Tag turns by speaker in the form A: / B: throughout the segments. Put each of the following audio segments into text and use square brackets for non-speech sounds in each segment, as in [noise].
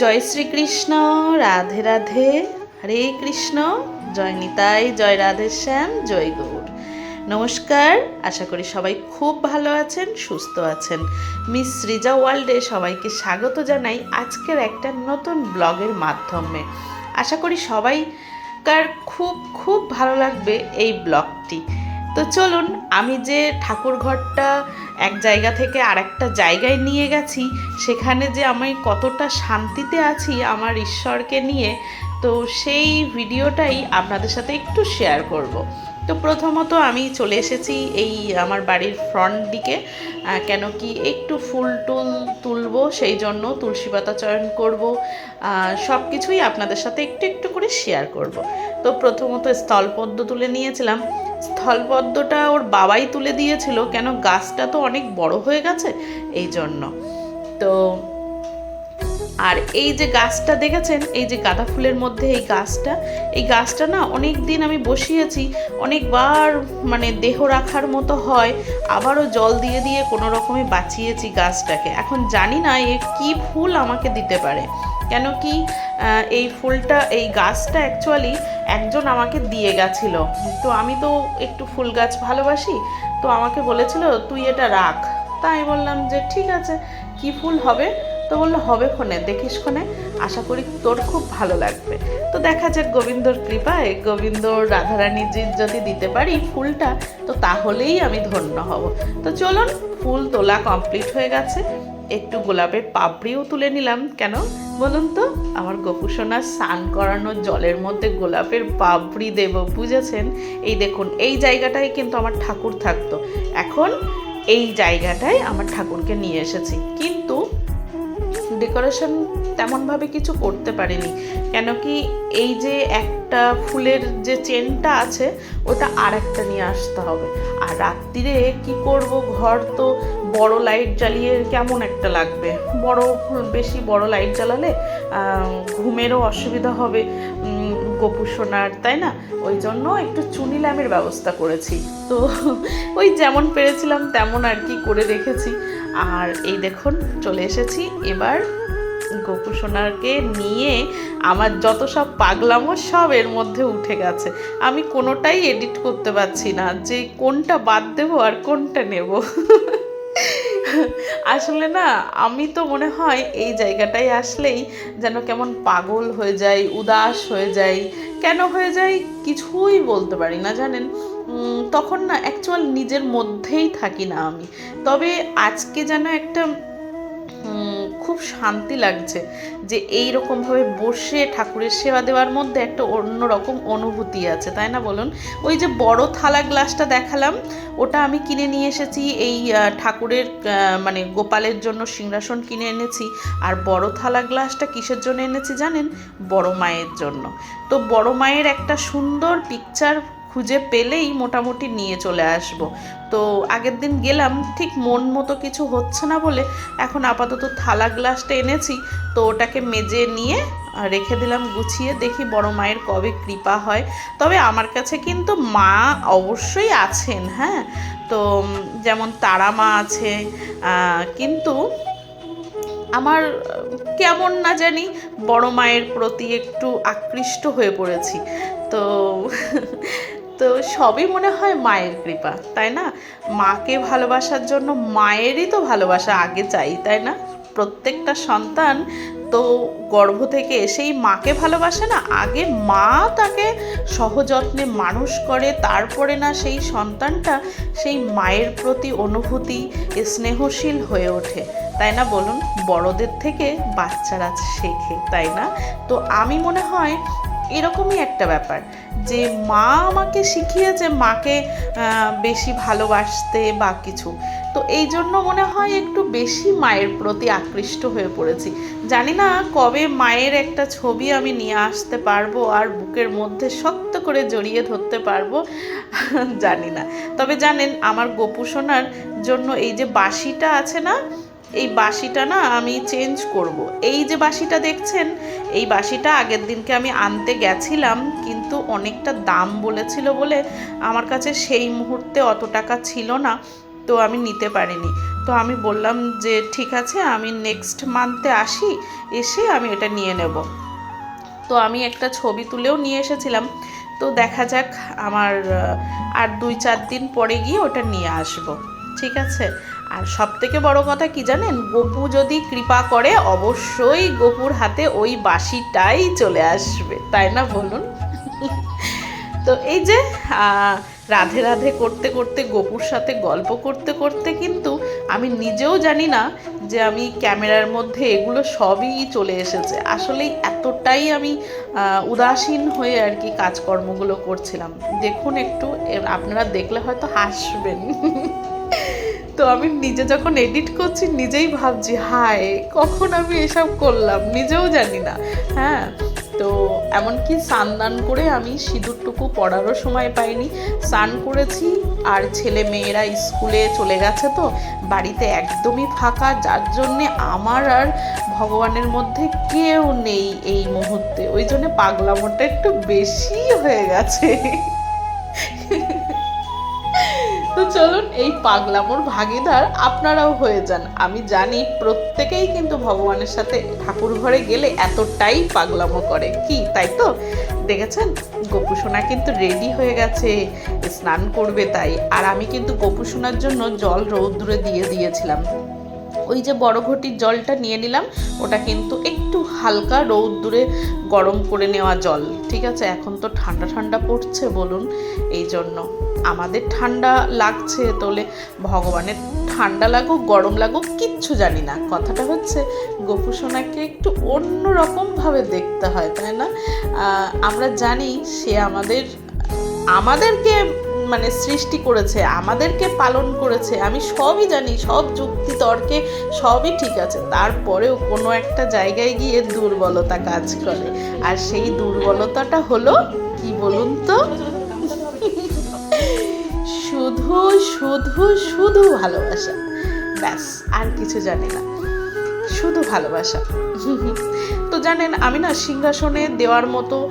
A: জয় শ্রীকৃষ্ণ, রাধে রাধে, হরে কৃষ্ণ, জয় নিতাই, জয় রাধে শ্যাম, জয় গৌর। নমস্কার, আশা করি সবাই খুব ভালো আছেন, সুস্থ আছেন। মিস সৃজা ওয়ার্ল্ডে সবাইকে স্বাগত জানাই আজকের একটা নতুন ব্লগের মাধ্যমে। আশা করি সবাইকার খুব খুব ভালো লাগবে এই ব্লগটি। তো চলুন, আমি যে ঠাকুর ঘরটা এক জায়গা থেকে আরেকটা জায়গায় নিয়ে গেছি, সেখানে যে আমি কতটা শান্তিতে আছি আমার ঈশ্বরকে নিয়ে, তো সেই ভিডিওটাই আপনাদের সাথে একটু শেয়ার করব। তো প্রথমত আমি চলে এসেছি এই আমার বাড়ির ফ্রন্ট দিকে কেন কি একটু ফুল টুল তুলবো, সেই জন্য তুলসী পাতা চয়ন করব সব কিছুই আপনাদের সাথে একটু একটু করে শেয়ার করব। তো প্রথমত স্থলপদ্ম তুলে নিয়েছিলাম স্থলপদ্মটা ওর বাবাই তুলে দিয়েছিল, কেন গাছটা তো অনেক বড় হয়ে গেছে, এই জন্য তো আর এই যে গাছটা দেখেছেন? এই যে গাঁদা ফুলের মধ্যে এই গাছটা এই গাছটা না অনেক দিন আমি বসিয়েছি, অনেকবার মানে দেহ রাখার মতো হয়, আবারও জল দিয়ে দিয়ে কোনো রকমে বাঁচিয়েছি গাছটাকে। এখন জানি না এ কি ফুল আমাকে দিতে পারে। কেন কি এই ফুলটা, এই গাছটা অ্যাকচুয়ালি একজন আমাকে দিয়ে গেছিল। তো আমি তো একটু ফুল গাছ ভালোবাসি, তো আমাকে বলেছিল, তুই এটা রাখ। তাই বললাম যে, ঠিক আছে, কি ফুল হবে? তো বলল, হবে ক্ষণে দেখিস ক্ষণে আশা করি তোর খুব ভালো লাগবে। তো দেখা যাক গোবিন্দর কৃপায় গোবিন্দ রাধারানীজির যদি দিতে পারি ফুলটা, তো তাহলেই আমি ধন্য হব। তো চলুন, ফুল তোলা কমপ্লিট হয়ে গেছে। একটু গোলাপের পাপড়িও তুলে নিলাম। কেন? বলুন তো, আমার গোপুসোনার স্নান করানো জলের মধ্যে গোলাপের পাপড়ি দেব, বুঝেছেন? এই দেখুন, এই জায়গাটায় কিন্তু আমার ঠাকুর থাকতো। এখন এই জায়গাটায় আমার ঠাকুরকে নিয়ে এসেছি। কিন্তু ডেকোরেশন তেমনভাবে কিছু করতে পারিনি। কেন কি এই যে একটা ফুলের যে চেনটা আছে, ওটা আর একটা নিয়ে আসতে হবে। আর রাত্রিরে কি করব? ঘর তো বড় লাইট জ্বালিয়ে কেমন একটা লাগবে? বড় বেশি বড় লাইট জ্বালালে ঘুমেরও অসুবিধা হবে। গপু সোনার, তাই না? ওই জন্য একটু চুনি ল্যাম্পের ব্যবস্থা করেছি। তো ওই যেমন পেরেছিলাম, তেমন আর কি করে রেখেছি। আর এই দেখুন, চলে এসেছি। এবার গপু সোনাকে নিয়ে আমার যত সব পাগলামো সব এর মধ্যে উঠে গেছে। আমি কোনোটাই এডিট করতে পারছি না যে কোনটা বাদ দেবো আর কোনটা নেব। আসলে না, আমি তো মনে হয় এই জায়গাটায় আসলেই যেন কেমন পাগল হয়ে যাই, উদাস হয়ে যাই। কেন হয়ে যাই কিছুই বলতে পারি না, জানেন? তখন না অ্যাকচুয়াল নিজের মধ্যেই থাকি না আমি। তবে আজকে যেন একটা খুব শান্তি লাগছে যে এই রকমভাবে বসে ঠাকুরের সেবা দেওয়ার মধ্যে একটা অন্যরকম অনুভূতি আছে, তাই না বলুন? ওই যে বড় থালা গ্লাসটা দেখালাম, ওটা আমি কিনে নিয়ে এসেছি, এই ঠাকুরের মানে গোপালের জন্য সিংহাসন কিনে এনেছি, আর বড় থালা গ্লাসটা কিসের জন্য এনেছি জানেন? বড় মায়ের জন্য। তো বড় মায়ের একটা সুন্দর পিকচার খুঁজে পেলেই মোটামুটি নিয়ে চলে আসব। তো আগের দিন গেলাম, ঠিক মন মতো কিছু হচ্ছে না বলে এখন আপাতত থালা গ্লাসটা এনেছি, তো ওটাকে মেজে নিয়ে রেখে দিলাম, গুছিয়ে দেখি বড় মায়ের কবে কৃপা হয়। তবে আমার কাছে কিন্তু মা অবশ্যই আছেন হ্যাঁ? তো যেমন তারা মা আছে কিন্তু আমার কেমন না জানি বড় মায়ের প্রতি একটু আকৃষ্ট হয়ে পড়েছি। তো তো সবই মনে হয় মায়ের কৃপা, তাই না? মাকে ভালোবাসার জন্য মায়েরই তো ভালোবাসা আগে চাই, তাই না? প্রত্যেকটা সন্তান তো গর্ভ থেকে এসেই মাকে ভালোবাসে না, আগে মা তাকে সহযত্নে মানুষ করে, তারপরে না সেই সন্তানটা সেই মায়ের প্রতি অনুভূতি স্নেহশীল হয়ে ওঠে। তাই না বলুন? বড়দের থেকে বাচ্চারা শেখে, তাই না? তো আমি মনে হয় এরকমই একটা ব্যাপার। যে মা আমাকে শিখিয়েছে মাকে বেশি ভালোবাসতে বা কিছু। তো এই জন্য মনে হয় একটু বেশি মায়ের প্রতি আকৃষ্ট হয়ে পড়েছি। জানি না কবে মায়ের একটা ছবি আমি নিয়ে আসতে পারব আর বুকের মধ্যে শক্ত করে জড়িয়ে ধরতে পারব, জানি না। তবে জানেন, আমার গোপু সোনার জন্য এই যে বাঁশিটা আছে না এই বাঁশিটা না আমি চেঞ্জ করব। এই যে বাঁশিটা দেখছেন, এই বাঁশিটা আগের দিনকে আমি আনতে গেছিলাম, কিন্তু অনেকটা দাম বলেছিল বলে আমার কাছে সেই মুহূর্তে অত টাকা ছিল না, তো আমি নিতে পারিনি। তো আমি বললাম যে, ঠিক আছে, আমি নেক্সট মান্থে আসি, এসে আমি এটা নিয়ে নেব। তো আমি একটা ছবি তুলেও নিয়ে এসেছিলাম। তো দেখা যাক আমার আর দুই চার দিন পরে গিয়ে ওটা নিয়ে আসব। ঠিক আছে? আর সব থেকে বড় কথা কি জানেন? গপু যদি কৃপা করে, অবশ্যই গপুর হাতে ওই বাঁশিটাই চলে আসবে। তাই না বলুন? তো এই যে রাধে রাধে করতে করতে গপুর সাথে গল্প করতে করতে কিন্তু আমি নিজেও জানি না যে আমি ক্যামেরার মধ্যে এগুলো সবই চলে এসেছে। আসলেই এতটাই আমি উদাসীন হয়ে আর কি কাজকর্মগুলো করছিলাম। দেখুন একটু আপনারা দেখলে হয়তো হাসবেন। তো আমি নিজে যখন এডিট করছি, নিজেই ভাবছি, হায়, কখন আমি এসব করলাম? নিজেও জানি না। হ্যাঁ তো এমনকি স্নান দান করে আমি সিঁদুরটুকু পড়ারও সময় পাইনি। স্নান করেছি, আর ছেলে মেয়েরা স্কুলে চলে গেছে তো, বাড়িতে একদমই ফাঁকা, যার জন্যে আমার আর ভগবানের মধ্যে কেউ নেই এই মুহূর্তে। ওই জন্য পাগলামোটা একটু বেশি হয়ে গেছে। তো চলুন এই পাগলামোর ভাগিদার আপনারাও হয়ে যান। আমি জানি প্রত্যেকেই কিন্তু ভগবানের সাথে ঠাকুর ঘরে গেলে এতটাই পাগলামো করে। কি, তাই তো? দেখেছেন? গোপুসোনা কিন্তু রেডি হয়ে গেছে, স্নান করবে তাই। আর আমি কিন্তু গোপুসোনার জন্য জল রৌদ্রে দিয়ে দিয়েছিলাম। ওই যে বড় ঘটির জলটা নিয়ে নিলাম, ওটা কিন্তু একটু হালকা রৌদ্দুরে গরম করে নেওয়া জল। ঠিক আছে? এখন তো ঠান্ডা ঠান্ডা পড়ছে, বলুন। এই জন্য। আমাদের ঠান্ডা লাগছে তোলে ভগবানের ঠান্ডা লাগুক, গরম লাগুক, কিচ্ছু জানি না। কথাটা হচ্ছে গোপুসোনাকে একটু অন্য রকমভাবে দেখতে হয়, তাই না? আমরা জানি সে আমাদের, আমাদেরকে মানে সৃষ্টি করেছে, আমাদেরকে পালন করেছে, আমি সবই জানি, সব যুক্তি তর্কে সবই ঠিক আছে। তারপরেও কোনো একটা জায়গায় গিয়ে দুর্বলতা কাজ করে। আর সেই দুর্বলতাটা হলো, কি বলুন তো? শুধু শুধু শুধু ভালোবাসা। ব্যাস, আর কিছু জানি না। শুধু ভালোবাসা। [laughs] তো জানেন, আমি না সিংহাসনে দেওয়ার মতো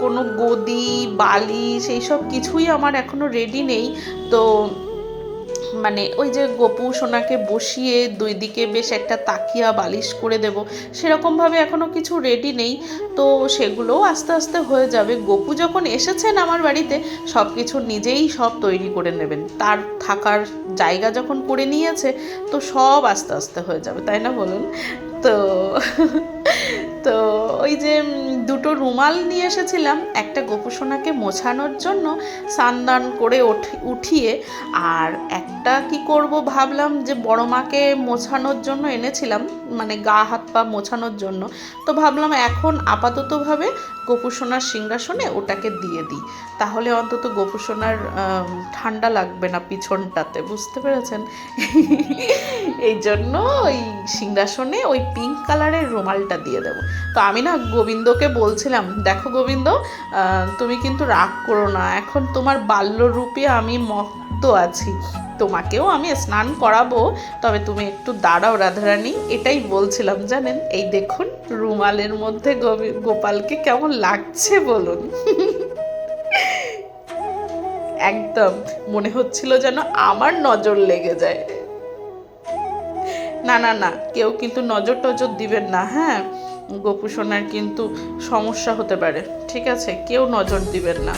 A: কোনো গদি বালি সেই সব কিছুই আমার এখনও রেডি নেই। তো মানে ওই যে গপু সোনাকে বসিয়ে দুই দিকে বেশ একটা তাকিয়া বালিশ করে দেব, সেরকমভাবে এখনও কিছু রেডি নেই। তো সেগুলোও আস্তে আস্তে হয়ে যাবে। গপু যখন এসেছেন আমার বাড়িতে সব কিছু নিজেই সব তৈরি করে নেবেন। তার থাকার জায়গা যখন করে নিয়েছে, তো সব আস্তে আস্তে হয়ে যাবে, তাই না বলুন? তো তো ওই যে দুটো রুমাল নিয়ে এসেছিলাম, একটা গোপুসোনাকে মোছানোর জন্য সান্দান করে উঠি- উঠিয়ে, আর একটা কি করব ভাবলাম যে বড় মাকে মোছানোর জন্য এনেছিলাম মানে গা হাত পা মোছানোর জন্য। তো ভাবলাম এখন আপাততভাবে গোপুসোনার সিংহাসনে ওটাকে দিয়ে দিই। তাহলে অন্তত গোপুসোনার ঠান্ডা লাগবে না পিছনটাতে, বুঝতে পেরেছেন? [laughs] এই জন্য ওই সিংহাসনে ওই পিঙ্ক কালারের রুমালটা দিয়ে দেবো। তো আমি না গোবিন্দকে বলছিলাম, দেখো গোবিন্দ তুমি কিন্তু রাগ করো না। এখন তোমার বাল্যরূপে আমি মত্ত আছি। তোমাকেও আমি স্নান করাবো, তবে তুমি একটু দাঁড়াও রাধারানী। এটাই বলছিলাম, জানেন? এই দেখুন, রুমালের মধ্যে গোপালকে কেমন লাগছে বলুন। একদম, মনে হচ্ছিল যেন আমার নজর লেগে যায়। না না না, কেউ কিন্তু নজর টজর দিবেন না হ্যাঁ? গোপু সোনার কিন্তু সমস্যা হতে পারে। ঠিক আছে? কেউ নজর দিবেন না।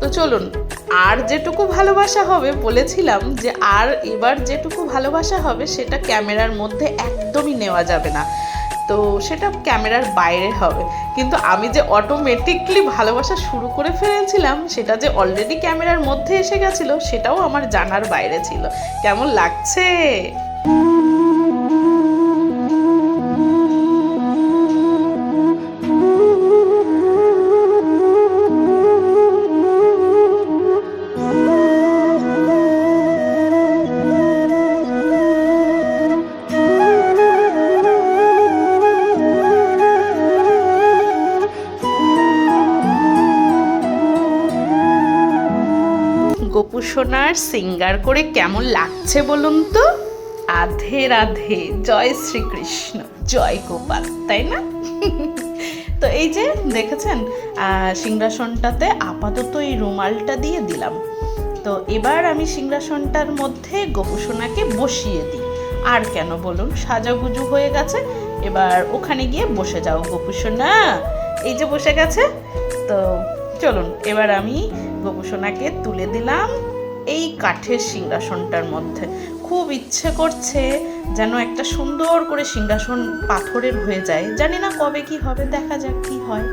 A: তো চলুন, আর যেটুকু ভালোবাসা হবে, বলেছিলাম যে আর এবার যেটুকু ভালোবাসা হবে, সেটা ক্যামেরার মধ্যে একদমই নেওয়া যাবে না। তো সেটা ক্যামেরার বাইরে হবে। কিন্তু আমি যে অটোমেটিকলি ভালোবাসা শুরু করে ফেলেছিলাম, সেটা যে অলরেডি ক্যামেরার মধ্যে এসে গেছিল, সেটাও আমার জানার বাইরে ছিল। কেমন লাগছে? সোনার সিঙ্গার করে কেমন লাগছে বলুন তো? আধে রাধে, জয় শ্রীকৃষ্ণ, জয় গোপাল, তাই না? তো এই যে দেখেছেন সিংহাসনটাতে আপাতত এই রুমালটা দিয়ে দিলাম। তো এবার আমি সিংহাসনটার মধ্যে গোপুসোনাকে বসিয়ে দিই। আর কেন বলুন? সাজাগুজু হয়ে গেছে। এবার ওখানে গিয়ে বসে যাও গোপুসোনা। এই যে বসে গেছে। তো চলুন, এবার আমি গোপুসোনাকে তুলে দিলাম। এই কাঠের সিংহাসনটার মধ্যে। খুব ইচ্ছে করছে যেন একটা সুন্দর করে সিংহাসন পাথরের হয়ে যায়। জানি না কবে কি হবে, দেখা যাক কি হয়।